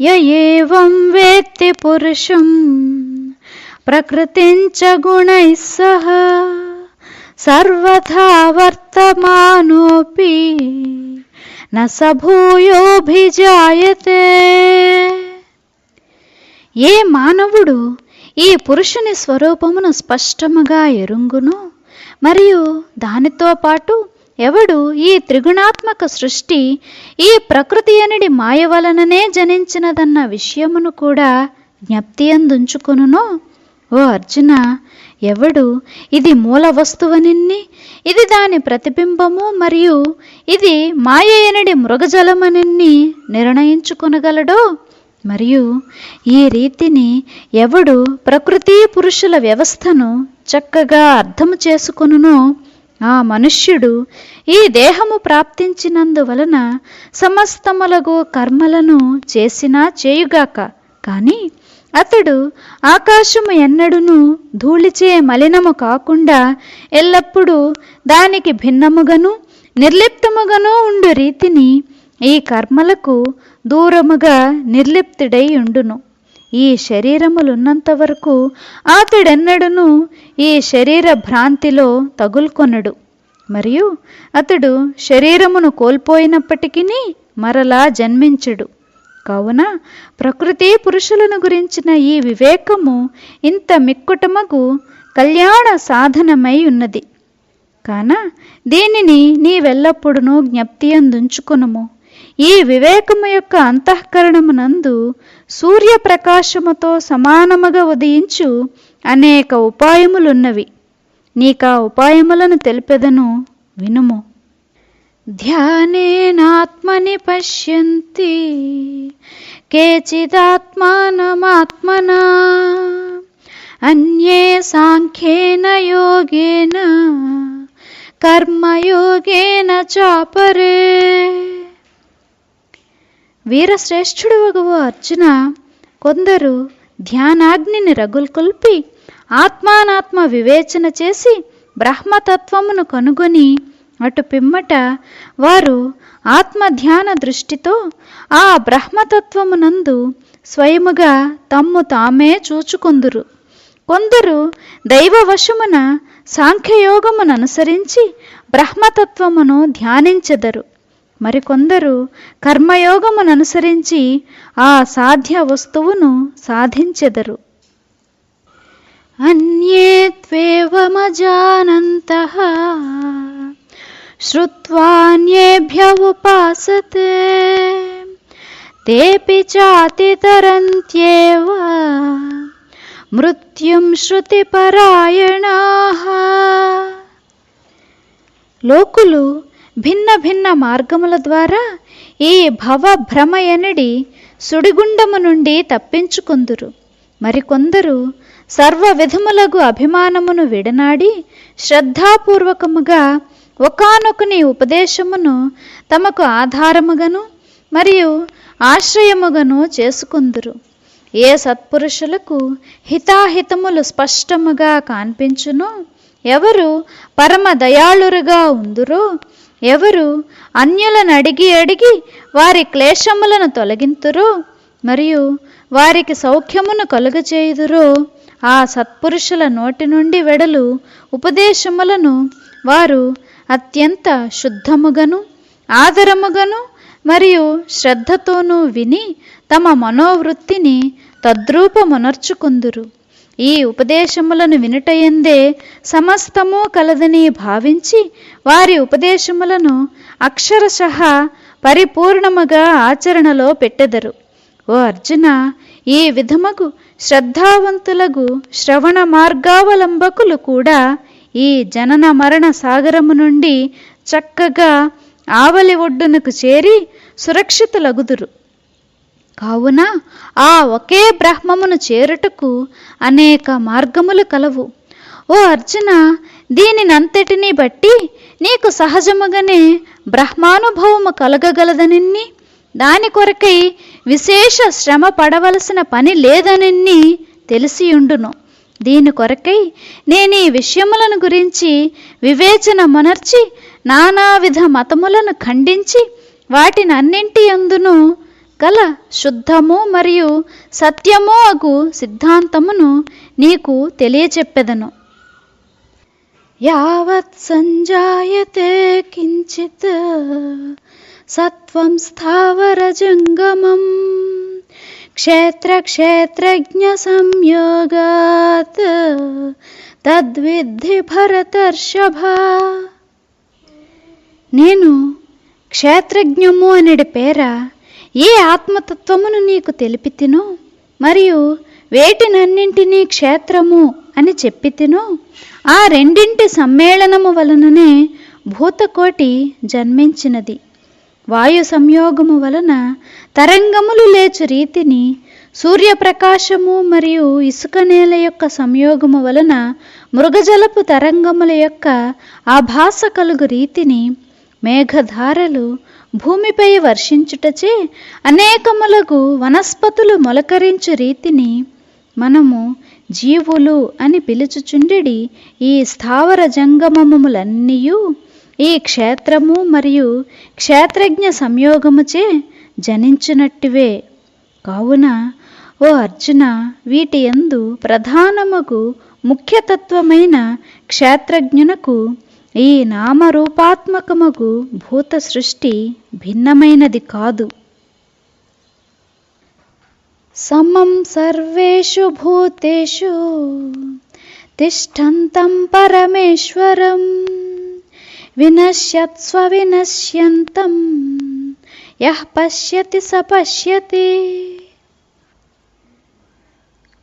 య ఏవం వేత్తి పురుషం? ప్రకృతించ గుణైः సర్వథా వర్తమానోపి నసభూయోభిజాయతే ఏ మానవుడు ఈ పురుషుని స్వరూపమును స్పష్టముగా ఎరుంగును మరియు దానితో పాటు ఎవడు ఈ త్రిగుణాత్మక సృష్టి ఈ ప్రకృతి అనడి మాయ వలననే జనించినదన్న విషయమును కూడా జ్ఞప్తి అందుంచుకొనునో? ఓ అర్జున ఎవడు ఇది మూల వస్తువనిన్ని ఇది దాని ప్రతిబింబము మరియు ఇది మాయ ఎనడి మృగజలమనిన్ని నిర్ణయించుకొనగలడో? మరియు ఈ రీతిని ఎవడు ప్రకృతి పురుషుల వ్యవస్థను చక్కగా అర్థము చేసుకొనునో? ఆ మనుష్యుడు ఈ దేహము ప్రాప్తించినందువలన సమస్తములగు కర్మలను చేసినా చేయుగాక. కానీ అతడు ఆకాశము ఎన్నడును ధూళిచే మలినము కాకుండా ఎల్లప్పుడూ దానికి భిన్నముగను నిర్లిప్తముగాను ఉండు రీతిని ఈ కర్మలకు దూరముగా నిర్లిప్తుడై ఉండును. ఈ శరీరములున్నంత వరకు అతడెన్నడును ఈ శరీర భ్రాంతిలో తగులుకొనడు. మరియు అతడు శరీరమును కోల్పోయినప్పటికీ మరలా జన్మించడు. కావున ప్రకృతి పురుషులను గురించిన ఈ వివేకము ఇంత మిక్కుటమగు కళ్యాణ సాధనమై ఉన్నది. కాన దీనిని నీవెల్లప్పుడూ జ్ఞప్తి అందుంచుకునుము ఈ వివేకము యొక్క అంతఃకరణమునందు సూర్యప్రకాశముతో సమానముగా ఉదయించు అనేక ఉపాయములున్నవి. నీకా ఉపాయములను తెలిపెదను వినుము. ధ్యానేనాత్మని పశ్యంతి కేచిదాత్మానమాత్మనా అన్యే సాంఖ్యేన యోగేన కర్మయోగేన చాపరే. వీరశ్రేష్ఠుడు వగువ అర్జున. కొందరు ధ్యానాగ్నిని రగుల్కొల్పి ఆత్మానాత్మ వివేచన చేసి బ్రహ్మతత్వమును కనుగొని అటు పిమ్మట వారు ఆత్మధ్యాన దృష్టితో ఆ బ్రహ్మతత్వమునందు స్వయముగా తమ్ము తామే చూచుకొందురు. కొందరు దైవవశమున సాంఖ్యయోగమును అనుసరించి బ్రహ్మతత్వమును ధ్యానించెదరు. మరికొందరు కర్మయోగమును అనుసరించి ఆ సాధ్య వస్తువును సాధించెదరు. అన్యే త్వేవమజానంతః శ్రుత్వాన్యేభ్య ఉపాసతే. తేపి చాతితరంత్యేవ మృత్యుం శృతిపరాయణా. లోకులు భిన్న భిన్న మార్గముల ద్వారా ఈ భవభ్రమయనడి సుడిగుండము నుండి తప్పించుకొందురు. మరికొందరు సర్వ విధములగు అభిమానమును విడనాడి శ్రద్ధాపూర్వకముగా ఒకానొకని ఉపదేశమును తమకు ఆధారముగను మరియు ఆశ్రయముగను చేసుకుందురు. ఏ సత్పురుషులకు హితాహితములు స్పష్టముగా కాన్పించునో ఎవరు పరమ దయాళురుగా ఉందురో ఎవరు? అన్యులను అడిగి అడిగి వారి క్లేశములను తొలగింతురో మరియు వారికి సౌఖ్యమును కలుగచేయుదురో. ఆ సత్పురుషుల నోటి నుండి వెడలు ఉపదేశములను వారు అత్యంత శుద్ధముగను ఆదరముగను మరియు శ్రద్ధతోనూ విని తమ మనోవృత్తిని తద్రూపమునర్చుకుందురు. ఈ ఉపదేశములను వినుటయందే సమస్తము కలదని భావించి వారి ఉపదేశములను అక్షరశః పరిపూర్ణముగా ఆచరణలో పెట్టెదరు. ఓ అర్జున ఈ విధముగు శ్రద్ధావంతులకు శ్రవణ మార్గావలంబకులు కూడా ఈ జనన మరణ సాగరము నుండి చక్కగా ఆవలి ఒడ్డునకు చేరి సురక్షితులగుదురు. కావున ఆ ఒకే బ్రహ్మమును చేరుటకు అనేక మార్గములు కలవు. ఓ అర్జున దీనినంతటిని బట్టి నీకు సహజముగానే బ్రహ్మానుభవము కలగగలదనిన్ని దాని కొరకై విశేష శ్రమ పడవలసిన పని లేదనిన్ని తెలిసియుండును. దీని కొరకై నేను ఈ విషయములను గురించి వివేచన మొనర్చి నానావిధ మతములను ఖండించి వాటినన్నింటి అందును గల శుద్ధము మరియు సత్యము అగు సిద్ధాంతమును నీకు తెలియచెప్పెదను. యావత్ సంజాయతే కించిత్ సత్వం స్థావర జంగమం క్షేత్ర క్షేత్రజ్ఞ సంయోగాత్ తద్విద్ధి భరతర్షభ. నేను క్షేత్రజ్ఞము అనడి పేర ఏ ఆత్మతత్వమును నీకు తెలిపితినో మరియు వేటినన్నింటినీ క్షేత్రము అని చెప్పితినో ఆ రెండింటి సమ్మేళనము వలననే భూతకోటి జన్మించినది. వాయు సంయోగము వలన తరంగములు లేచు రీతిని సూర్యప్రకాశము మరియు ఇసుక నేల యొక్క సంయోగము వలన మృగజలపు తరంగముల యొక్క ఆభాస కలుగు రీతిని మేఘధారలు భూమిపై వర్షించుటచే అనేకములకు వనస్పతులు మొలకరించు రీతిని మనము జీవులు అని పిలుచుచుండెడి ఈ స్థావర జంగమములన్నీయు ఈ క్షేత్రము మరియు క్షేత్రజ్ఞ సంయోగముచే జనించినట్టివే. కావున ఓ అర్జున వీటి యందు ప్రధానముకు ముఖ్యతత్వమైన క్షేత్రజ్ఞునకు ఈ నామరూపాత్మకముకు భూత సృష్టి భిన్నమైనది కాదు. సమం సర్వేషు భూతేషు తిష్టంతం పరమేశ్వరం వినశ్యత్స్వ వినశ్యంతం యః పశ్యతి స పశ్యతి.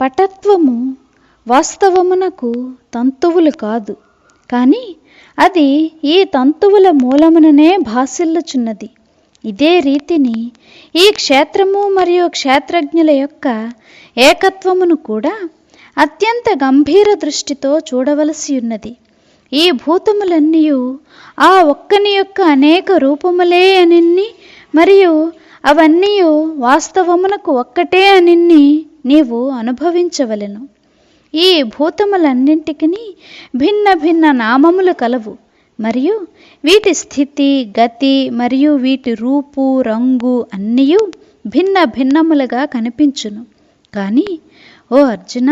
పటత్వము వాస్తవమునకు తంతువులు కాదు కానీ అది ఈ తంతువుల మూలముననే భాసిల్లుచున్నది. ఇదే రీతిని ఈ క్షేత్రము మరియు క్షేత్రజ్ఞుల యొక్క ఏకత్వమును కూడా అత్యంత గంభీర దృష్టితో చూడవలసి ఉన్నది. ఈ భూతములన్నీ ఆ ఒక్కని యొక్క అనేక రూపములే అనిన్ని మరియు అవన్నీ వాస్తవమునకు ఒక్కటే అనిన్ని నీవు అనుభవించవలెను. ఈ భూతములన్నింటికి భిన్న భిన్న నామములు కలవు. మరియు వీటి స్థితి గతి మరియు వీటి రూపు రంగు అన్నీ భిన్న భిన్నములుగా కనిపించును. కానీ ఓ అర్జున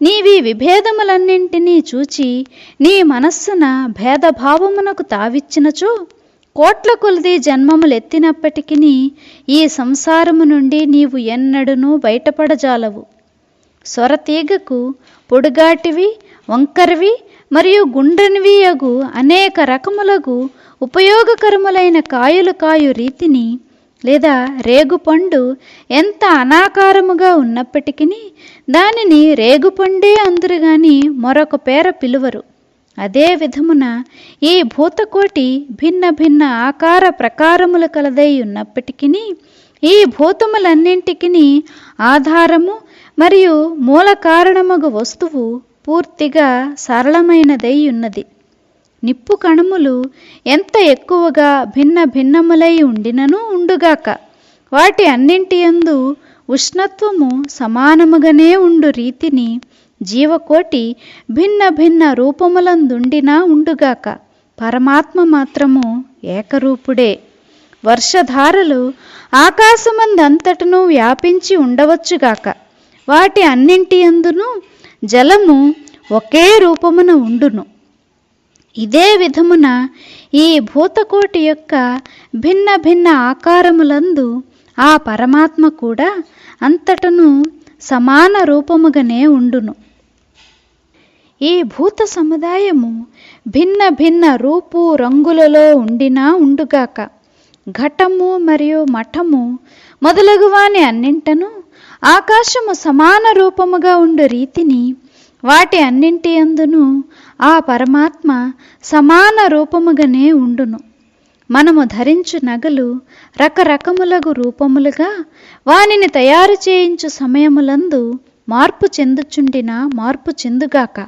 నీవి విభేదములన్నింటినీ చూచి నీ మనస్సున భేదభావమునకు తావిచ్చినచో కోట్ల కొలది జన్మములెత్తినప్పటికీ ఈ సంసారము నుండి నీవు ఎన్నడూనూ బయటపడజాలవు. సొరతీగకు పొడుగాటివి వంకరవి మరియు గుండ్రనివియగు అనేక రకములగు ఉపయోగకరములైన కాయలు కాయు రీతిని లేదా రేగుపండు ఎంత అనాకారముగా ఉన్నప్పటికీ దానిని రేగుపండే అందరు గాని మరొక పేర పిలువరు. అదే విధమున ఈ భూతకోటి భిన్న భిన్న ఆకార ప్రకారములు కలదై ఉన్నప్పటికీ ఈ భూతములన్నింటికి ఆధారము మరియు మూల కారణమగు వస్తువు పూర్తిగా సరళమైనదై ఉన్నది నిప్పు కణములు ఎంత ఎక్కువగా భిన్న భిన్నములై ఉండినను ఉండుగాక వాటి అన్నింటి యందు ఉష్ణత్వము సమానముగానే ఉండు రీతిని జీవకోటి భిన్న భిన్న రూపములందుండినా ఉండుగాక పరమాత్మ మాత్రము ఏకరూపుడే. వర్షధారలు ఆకాశమందంతటను వ్యాపించి ఉండవచ్చుగాక వాటి అన్నింటి అందును జలము ఒకే రూపమున ఉండును. ఇదే విధమున ఈ భూతకోటి యొక్క భిన్న భిన్న ఆకారములందు ఆ పరమాత్మ కూడా అంతటను సమాన రూపముగానే ఉండును. ఈ భూత సముదాయము భిన్న భిన్న రూపు రంగులలో ఉండినా ఉండుగాక ఘటము మరియు మఠము మొదలగువాని అన్నింటను ఆకాశము సమాన రూపముగా ఉండు రీతిని వాటి అన్నింటి అందును ఆ పరమాత్మ సమాన రూపముగానే ఉండును. మనము ధరించు నగలు రకరకములగు రూపములుగా వానిని తయారు చేయించు సమయములందు మార్పు చెందుచుండిన మార్పు చెందుగాక.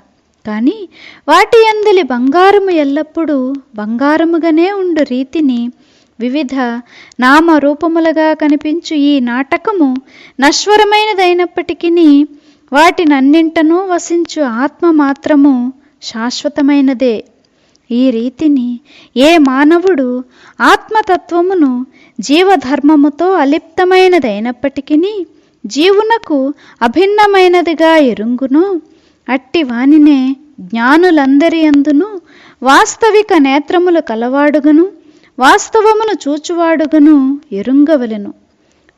కానీ వాటి అందలి బంగారము ఎల్లప్పుడూ బంగారముగానే ఉండు రీతిని వివిధ నామరూపములుగా కనిపించు ఈ నాటకము నశ్వరమైనదైనప్పటికీ వాటినన్నింటనూ వసించు ఆత్మ మాత్రము శాశ్వతమైనదే. ఈ రీతిని ఏ మానవుడు ఆత్మతత్వమును జీవధర్మముతో అలిప్తమైనదైనప్పటికీ జీవునకు అభిన్నమైనదిగా ఎరుంగును. అట్టి వానినే జ్ఞానులందరి అందును వాస్తవిక నేత్రములు కలవాడుగను. వాస్తవమును చూచువాడుగను ఎరుంగవలెను.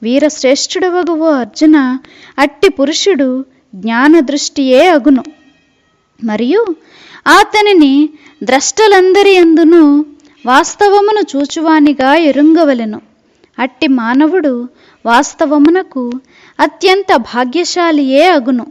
వీరశ్రేష్ఠుడవగు అర్జున అట్టి పురుషుడు జ్ఞానదృష్టియే అగును. మరియు అతనిని ద్రష్టలందరి ఎందును వాస్తవమును చూచువానిగా ఎరుంగవలెను. అట్టి మానవుడు వాస్తవమునకు అత్యంత భాగ్యశాలియే అగును.